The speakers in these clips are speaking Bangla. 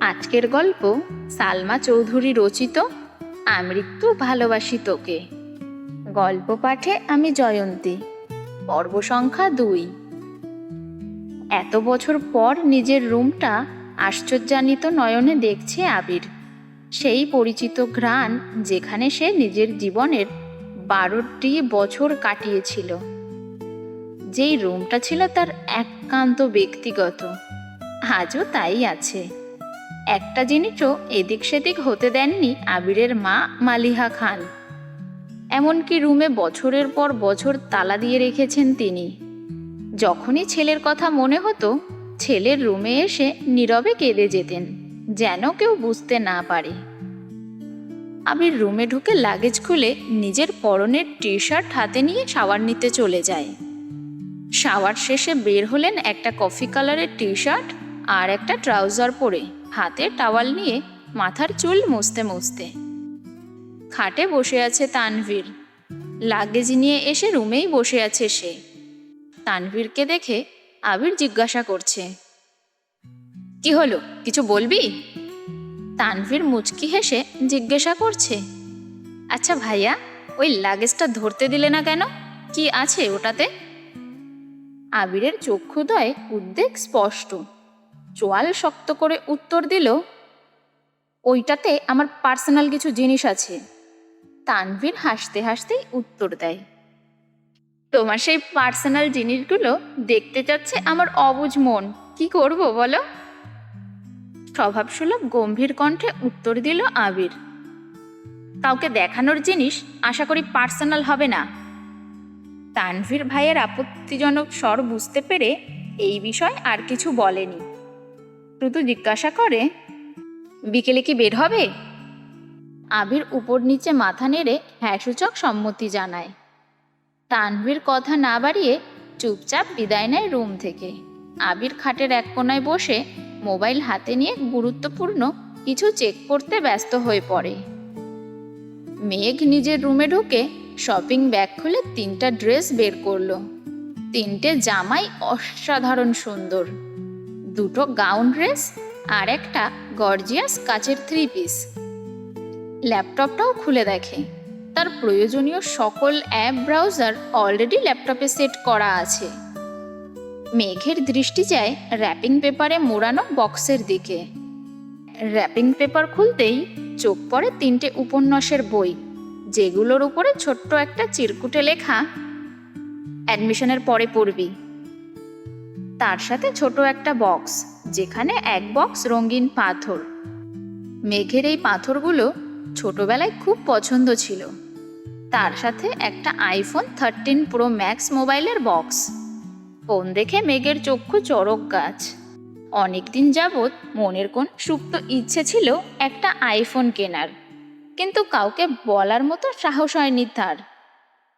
আজকের গল্প সালমা চৌধুরী রচিত আমৃত্যু ভালোবাসি তোকে। গল্প পাঠে আমি জয়ন্তী, পর্ব সংখ্যা দুই। এত বছর পর নিজের রুমটা আশ্চর্যান্বিত নয়নে দেখছে আবির। সেই পরিচিত ঘ্রাণ যেখানে সে নিজের জীবনের বারোটি বছর কাটিয়েছিল। যেই রুমটা ছিল তার একান্ত ব্যক্তিগত, আজও তাই আছে। একটা জিনিসও এদিক সেদিক হতে দেননি আবিরের মা মালিহা খান। এমনকি রুমে বছরের পর বছর তালা দিয়ে রেখেছেন তিনি। যখনই ছেলের কথা মনে হতো, ছেলের রুমে এসে নীরবে কেঁদে যেতেন, যেন কেউ বুঝতে না পারে। আবির রুমে ঢুকে লাগেজ খুলে নিজের পরনের টি শার্ট হাতে নিয়ে শাওয়ার নিতে চলে যায়। শাওয়ার শেষে বের হলেন একটা কফি কালারের টি শার্ট আর একটা ট্রাউজার পরে। হাতে টাওয়াল নিয়ে মাথার চুল মুছতে মুছতে। খাটে বসে আছে তানভীর। লাগেজ নিয়ে এসে রুমেই বসে আছে সে। তানভীরকে দেখে আবির জিজ্ঞাসা করছে, কি হলো? কিছু বলবি? তানভীর মুচকি হেসে জিজ্ঞাসা করছে আচ্ছা ভাইয়া, ওই লাগেজটা ধরতে দিলে না কেন? কি আছে ওটাতে? আবিরের চক্ষুদয় উদ্বেগ স্পষ্ট। চোয়াল শক্ত করে উত্তর দিল, ওইটাতে আমার পার্সোনাল কিছু জিনিস আছে। তানভীর হাসতে হাসতেই উত্তর দেয়, তোমার সেই পার্সোনাল জিনিসগুলো দেখতে চাচ্ছে আমার অবুঝ মন। কি করব বলো? স্বভাবসুলভ গম্ভীর কণ্ঠে উত্তর দিল আবির, কাউকে দেখানোর জিনিস আশা করি পার্সোনাল হবে না। তানভীর ভাইয়ের আপত্তিজনক স্বর বুঝতে পেরে এই বিষয় আর কিছু বলেনি। শুধু জিজ্ঞাসা করে, বিকেলে কি বের হবে? আবির উপর নিচে মাথা নেড়ে হ্যাঁ সূচক সম্মতি জানায়। তানভীর কথা না বাড়িয়ে চুপচাপ বিদায় নেয় রুম থেকে। আবির খাটের এক কোনায় বসে মোবাইল হাতে নিয়ে গুরুত্বপূর্ণ কিছু চেক করতে ব্যস্ত হয়ে পড়ে। মেঘ নিজের রুমে ঢুকে শপিং ব্যাগ খুলে তিনটা ড্রেস বের করল। তিনটে জামাই অসাধারণ সুন্দর। দুটো গাউন ড্রেস আর একটা গর্জিয়াস কাচের থ্রি পিস ল্যাপটপটাও খুলে দেখে। তার প্রয়োজনীয় সকল অ্যাপ ব্রাউজার অলরেডি ল্যাপটপে সেট করা আছে। মেঘের দৃষ্টি যায় র্যাপিং পেপারে মোড়ানো বক্সের দিকে। র্যাপিং পেপার খুলতেই চোখ পড়ে তিনটে উপন্যাসের বই, যেগুলোর উপরে ছোট্ট একটা চিরকুটে লেখা অ্যাডমিশনের পরে পড়বি। তার সাথে ছোট একটা বক্স, যেখানে এক বক্স রঙিন পাথর। মেঘের এই পাথরগুলো ছোটবেলায় খুব পছন্দ ছিল। তার সাথে একটা আইফোন থার্টিন প্রো ম্যাক্স মোবাইলের বক্স। ফোন দেখে মেঘের চক্ষু চড়ক গাছ। অনেকদিন যাবৎ মনের কোন সুপ্ত ইচ্ছে ছিল একটা আইফোন কেনার। কিন্তু কাউকে বলার মতো সাহস হয়নি তার।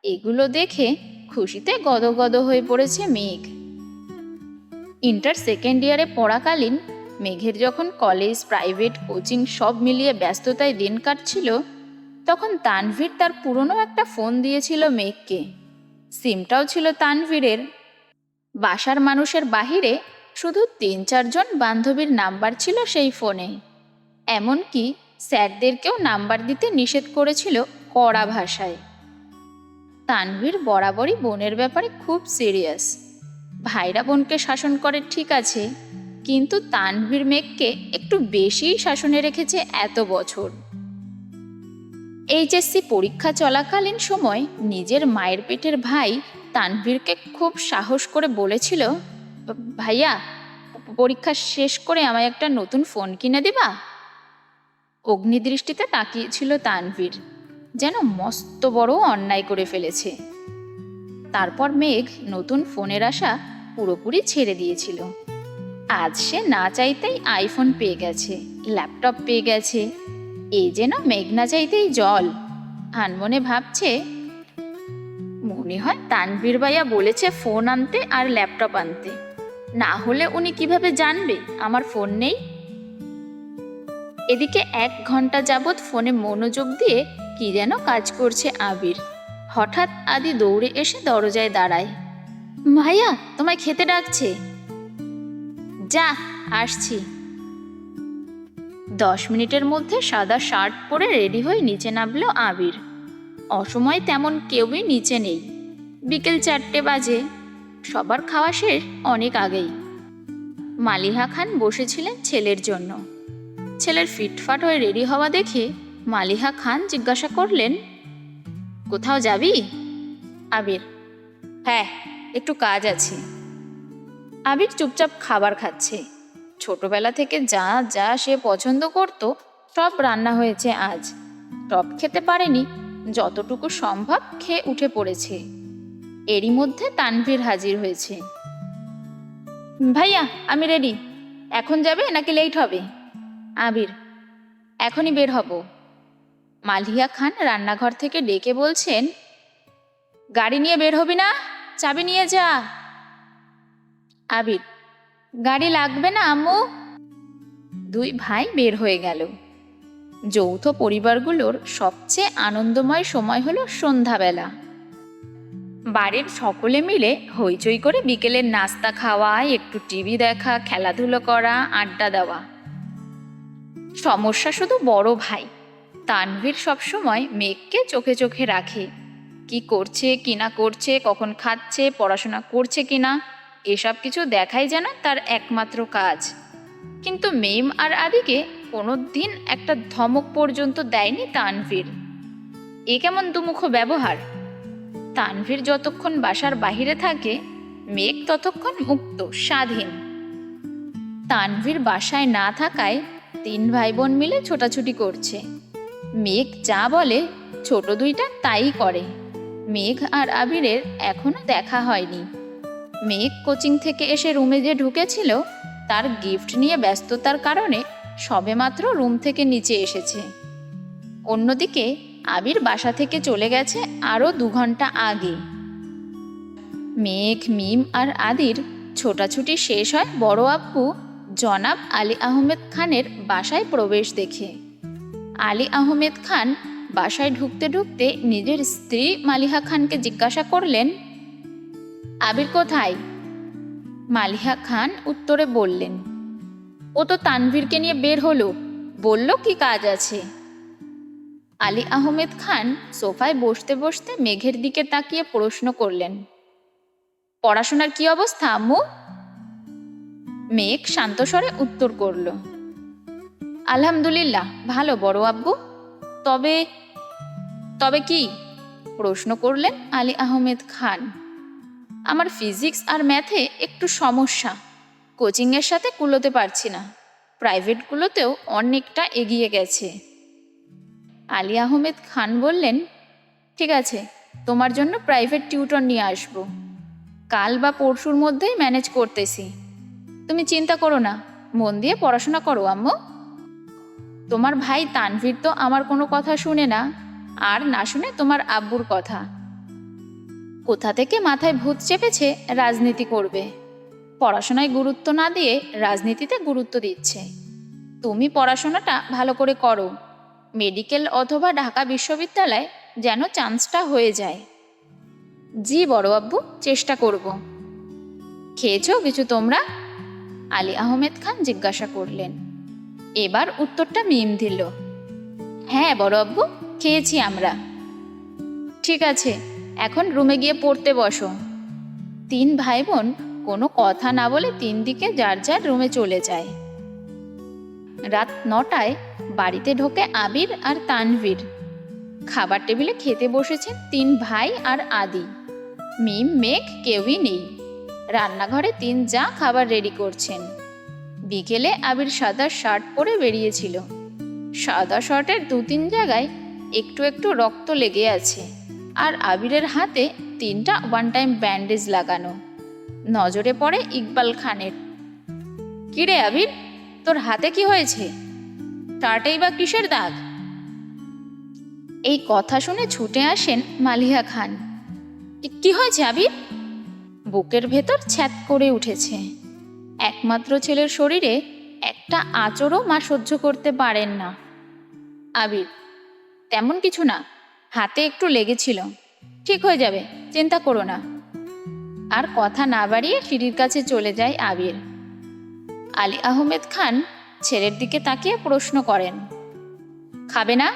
এগুলো দেখে খুশিতে গদগদ হয়ে পড়েছে মেঘ। ইন্টার সেকেন্ড ইয়ারে পড়াকালীন, মেঘের যখন কলেজ প্রাইভেট কোচিং সব মিলিয়ে ব্যস্ততায় দিন কাটছিল, তখন তানভীর তার পুরনো একটা ফোন দিয়েছিল মেঘকে। সিমটাও ছিল তানভীরের। বাসার মানুষের বাহিরে শুধু তিন চারজন বান্ধবীর নাম্বার ছিল সেই ফোনে এমনকি স্যারদেরকেও নাম্বার দিতে নিষেধ করেছিল কড়া ভাষায়। তানভীর বরাবরই বোনের ব্যাপারে খুব সিরিয়াস ভাইরা বোনকে শাসন করে ঠিক আছে, কিন্তু তানভীর মেঘকে একটু বেশিই শাসনে রেখেছে এত বছর। এইচএসসি পরীক্ষা চলাকালীন সময় নিজের মায়ের পেটের ভাই তানভীরকে খুব সাহস করে বলেছিল, ভাইয়া, পরীক্ষা শেষ করে আমায় একটা নতুন ফোন কিনে দিবা? অগ্নিদৃষ্টিতে তাকিয়েছিল তানভীর, যেন মস্ত বড় অন্যায় করে ফেলেছে। তারপর মেঘ নতুন ফোনের আশা পুরোপুরি ছেড়ে দিয়েছিল। আজ সে না চাইতেই আইফোন পেয়ে গেছে ল্যাপটপ পেয়ে গেছে। এই যেন মেঘ না চাইতেই জল। আনমনে ভাবছে, মনে হয় তানভীর ভাইয়া বলেছে ফোন আনতে আর ল্যাপটপ আনতে। না হলে উনি কীভাবে জানবে? আমার ফোন নেই। এদিকে এক ঘণ্টা যাবৎ ফোনে মনোযোগ দিয়ে কি যেন কাজ করছে আবির। হঠাৎ আদি দৌড়ে এসে দরজায় দাঁড়ায়। ভাইয়া, তোমায় খেতে ডাকছে। যা, আসছি। দশ মিনিটের মধ্যে সাদা শার্ট পরে রেডি হয়ে নিচে নামলো আবির। অসময় তেমন কেউই নিচে নেই। বিকেল চারটে বাজে। সবার খাওয়া শেষ অনেক আগেই। মালিহা খান বসেছিলেন ছেলের জন্য। ছেলের ফিটফাট হয়ে রেডি হওয়া দেখে মালিহা খান জিজ্ঞাসা করলেন, কোথাও যাবি? আবির হ্যাঁ। একটু কাজ আছে। আবির চুপচাপ খাবার খাচ্ছে। ছোটবেলা থেকে যা যা সে পছন্দ করত, সব রান্না হয়েছে আজ। টপ খেতে পারেনি, যতটুকু সম্ভব খেয়ে উঠে পড়েছে। এরই মধ্যে তানভীর হাজির হয়েছে। ভাইয়া, আমি রেডি এখন যাবে নাকি লেট হবে? আবির, এখনই বের হব। মালিয়া খান রান্নাঘর থেকে ডেকে বলছেন, গাড়ি নিয়ে বের হবি না? চাবি নিয়ে যা। আবির গাড়ি লাগবে না আম্মু? দুই ভাই বের হয়ে গেল। যৌথ পরিবারগুলোর সবচেয়ে আনন্দময় সময় হলো সন্ধ্যাবেলা। বাড়ির সকলে মিলে হইচই করে বিকেলের নাস্তা খাওয়া, একটু টিভি দেখা, খেলাধুলো করা, আড্ডা দেওয়া। সমস্যা শুধু বড় ভাই, তানভীর সবসময় মেঘকে চোখে চোখে রাখে। কি করছে, কি না করছে, কখন খাচ্ছে, পড়াশোনা করছে কি না, এসব কিছু দেখাই যেন তার একমাত্র কাজ। কিন্তু মেম আর আদিকে কোনো দিন একটা ধমক পর্যন্ত দেয়নি তানভীর। এ কেমন দুমুখ ব্যবহার? তানভীর যতক্ষণ বাসার বাহিরে থাকে, মেঘ ততক্ষণ মুক্ত, স্বাধীন। তানভীর বাসায় না থাকায় তিন ভাই বোন মিলে ছোটাছুটি করছে। মেঘ যা বলে, ছোট দুইটা তাই করে। মেঘ আর আবিরের এখনও দেখা হয়নি। মেঘ কোচিং থেকে এসে রুমে যে ঢুকেছিল, তার গিফট নিয়ে ব্যস্ততার কারণে সবেমাত্র রুম থেকে নিচে এসেছে। অন্যদিকে, আবির বাসা থেকে চলে গেছে আরও দু ঘণ্টা আগে। মেঘ, মিম আর আদির ছোটাছুটি শেষ হয় বড় আব্বু জনাব আলী আহমেদ খানের বাসায় প্রবেশ দেখে। আলী আহমেদ খান বাসায় ঢুকতে ঢুকতে নিজের স্ত্রী মালিহা খানকে জিজ্ঞাসা করলেন, আবির কোথায়? মালিহা খান উত্তরে বললেন, ও তো তানভীরকে নিয়ে বের হলো, বলল কি কাজ আছে? আলী আহমেদ খান সোফায় বসতে বসতে মেঘের দিকে তাকিয়ে প্রশ্ন করলেন, পড়াশোনার কি অবস্থা, আম্মু? মেঘ শান্তস্বরে উত্তর করল, আলহামদুলিল্লাহ, ভালো, বড় আব্বু। তবে তবে কি? প্রশ্ন করলেন আলী আহমেদ খান। আমার ফিজিক্স আর ম্যাথে একটু সমস্যা। কোচিংয়ের সাথে কুলোতে পারছি না। প্রাইভেটগুলোতেও অনেকটা এগিয়ে গেছে। আলী আহমেদ খান বললেন, ঠিক আছে, তোমার জন্য প্রাইভেট টিউটর নিয়ে আসব। কাল বা পরশুর মধ্যেই ম্যানেজ করতেছি। তুমি চিন্তা করো না, মন দিয়ে পড়াশোনা করো, আম্মু। তোমার ভাই তানভীর তো আমার কোনো কথা শুনে না, আর না শুনে তোমার আব্বুর কথা। কোথা থেকে মাথায় ভূত চেপেছে রাজনীতি করবে? পড়াশোনায় গুরুত্ব না দিয়ে রাজনীতিতে গুরুত্ব দিচ্ছে। তুমি পড়াশোনাটা ভালো করে করো। মেডিকেল অথবা ঢাকা বিশ্ববিদ্যালয় যেন চান্সটা হয়ে যায়। জি বড় আব্বু, চেষ্টা করব। খেয়েছো কিছু তোমরা? আলী আহমেদ খান জিজ্ঞাসা করলেন। এবার উত্তরটা মিম দিল। হ্যাঁ বড় আব্বু, খেয়েছি আমরা। ঠিক আছে, এখন রুমে গিয়ে পড়তে বসো। তিন ভাই বোন কোনো কথা না বলে তিন দিকে যার যার রুমে চলে যায়। রাত নটায় বাড়িতে ঢোকে আবির আর তানভীর। খাবার টেবিলে খেতে বসেছেন তিন ভাই আর আদি। মিম, মেঘ, কেউই নেই। রান্নাঘরে তিন যা খাবার রেডি করছেন। বিকেলে আবির সাদা শার্ট পরে বেরিয়েছিল। সাদা শার্টের দু তিন জায়গায় একটু একটু রক্ত লেগে আছে আর আবিরের হাতে তিনটা ওয়ান টাইম ব্যান্ডেজ লাগানো। নজরে পড়ে ইকবাল খানের। কিরে আবির, তোর হাতে কি হয়েছে? টাটেই বা কিসের দাগ? এই কথা শুনে ছুটে আসেন মালিহা খান। "কি- হয়েছে আবির? বুকের ভেতর ছ্যাত করে উঠেছে। একমাত্র ছেলের শরীরে একটা আচরও মা সহ্য করতে পারেন না। আবির, তেমন কিছু না, হাতে একটু লেগেছিল। ঠিক হয়ে যাবে, চিন্তা করো না। আর কথা না বাড়িয়ে সিঁড়ির কাছে চলে যায় আবির। আলী আহমেদ খান ছেলের দিকে তাকিয়ে প্রশ্ন করেন, খাবে না?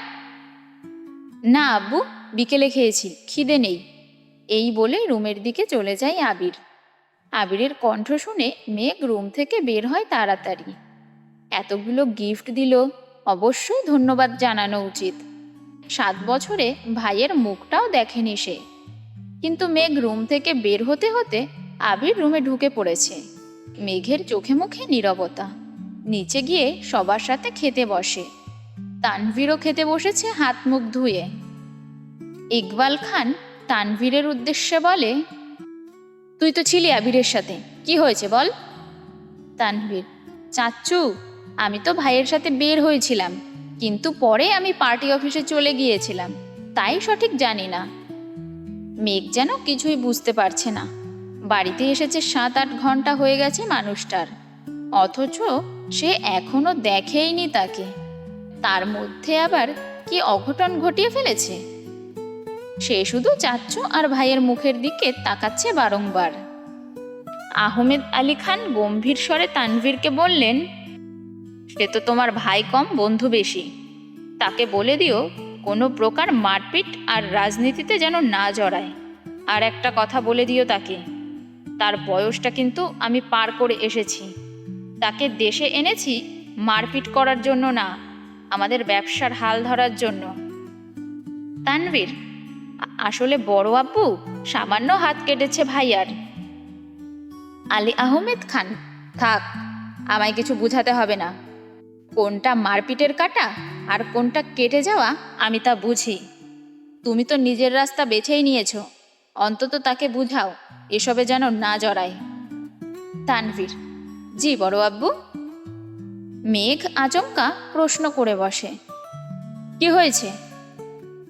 না আব্বু, বিকেলে খেয়েছি, খিদে নেই। এই বলে রুমের দিকে চলে যায় আবির। আবিরের কণ্ঠ শুনে মেঘ রুম থেকে বের হয় তাড়াতাড়ি। এতগুলো গিফট দিল অবশ্যই ধন্যবাদ জানানো উচিত। সাত বছরে ভাইয়ের মুখটাও দেখেনি সে। কিন্তু মেঘ রুম থেকে বের হতে হতে আবির রুমে ঢুকে পড়েছে। মেঘের চোখে মুখে নীরবতা। নিচে গিয়ে সবার সাথে খেতে বসে। তানভীরও খেতে বসেছে হাত মুখ ধুয়ে। ইকবাল খান তানভীরের উদ্দেশ্যে বলে তুই তো ছিলি আবিরের সাথে। কি হয়েছে বল? তানভীর চাচ্চু আমি তো ভাইয়ের সাথে বের হয়েছিলাম, কিন্তু পরে আমি পার্টি অফিসে চলে গিয়েছিলাম, তাই সঠিক জানি না। মেঘ যেন কিছুই বুঝতে পারছে না। বাড়িতে এসেছে সাত আট ঘণ্টা হয়ে গেছে মানুষটার, অথচ সে এখনও দেখেইনি তাকে। তার মধ্যে আবার কি অঘটন ঘটিয়ে ফেলেছে? সে শুধু চাচ্চু আর ভাইয়ের মুখের দিকে তাকাচ্ছে বারংবার। আহমেদ আলী খান গম্ভীর স্বরে তানভীরকে বললেন, সে তো তোমার ভাই কম, বন্ধু বেশি। তাকে বলে দিও, কোনো প্রকার মারপিট আর রাজনীতিতে যেন না জড়ায়। আর একটা কথা বলে দিও তাকে, তার বয়সটা কিন্তু আমি পার করে এসেছি। তাকে দেশে এনেছি মারপিট করার জন্য না, আমাদের ব্যবসার হাল ধরার জন্য। তানভীর আসলে বড় আব্বু, সামান্য হাত কেটেছে ভাইয়ার। আলী আহমেদ খান, থাক, আমায় কিছু বুঝাতে হবে না। কোনটা মারপিটের কাটা আর কোনটা কেটে যাওয়া, আমি তা বুঝি। তুমি তো নিজের রাস্তা বেছেই নিয়েছো, অন্তত তাকে বুঝাও, এসবে যেন না জড়ায়। তানভীর, জি বড় আব্বু। মেঘ আচমকা প্রশ্ন করে বসে। কি হয়েছে?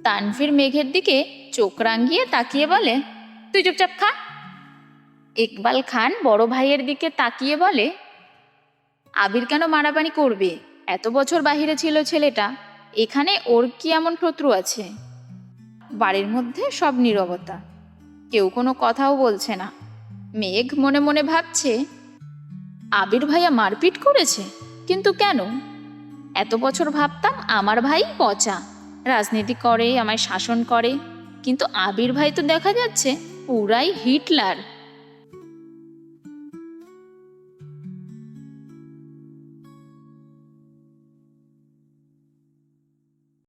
তানভীর মেঘের দিকে চোখ রাঙিয়ে তাকিয়ে বলে, তুই চুপচাপ খা। ইকবাল খান বড় ভাইয়ের দিকে তাকিয়ে বলে, আবির কেন মারামারি করবে? এত বছর বাহিরে ছিল ছেলেটা, এখানে ওর কি এমন শত্রু আছে? বাড়ির মধ্যে সব নীরবতা, কেউ কোনো কথাও বলছে না। মেঘ মনে মনে ভাবছে, আবির ভাইয়া মারপিট করেছে? কিন্তু কেন? এত বছর ভাবতাম আমার ভাই পচা, রাজনীতি করে, আমায় শাসন করে। কিন্তু আবির ভাই তো দেখা যাচ্ছে পুরাই হিটলার।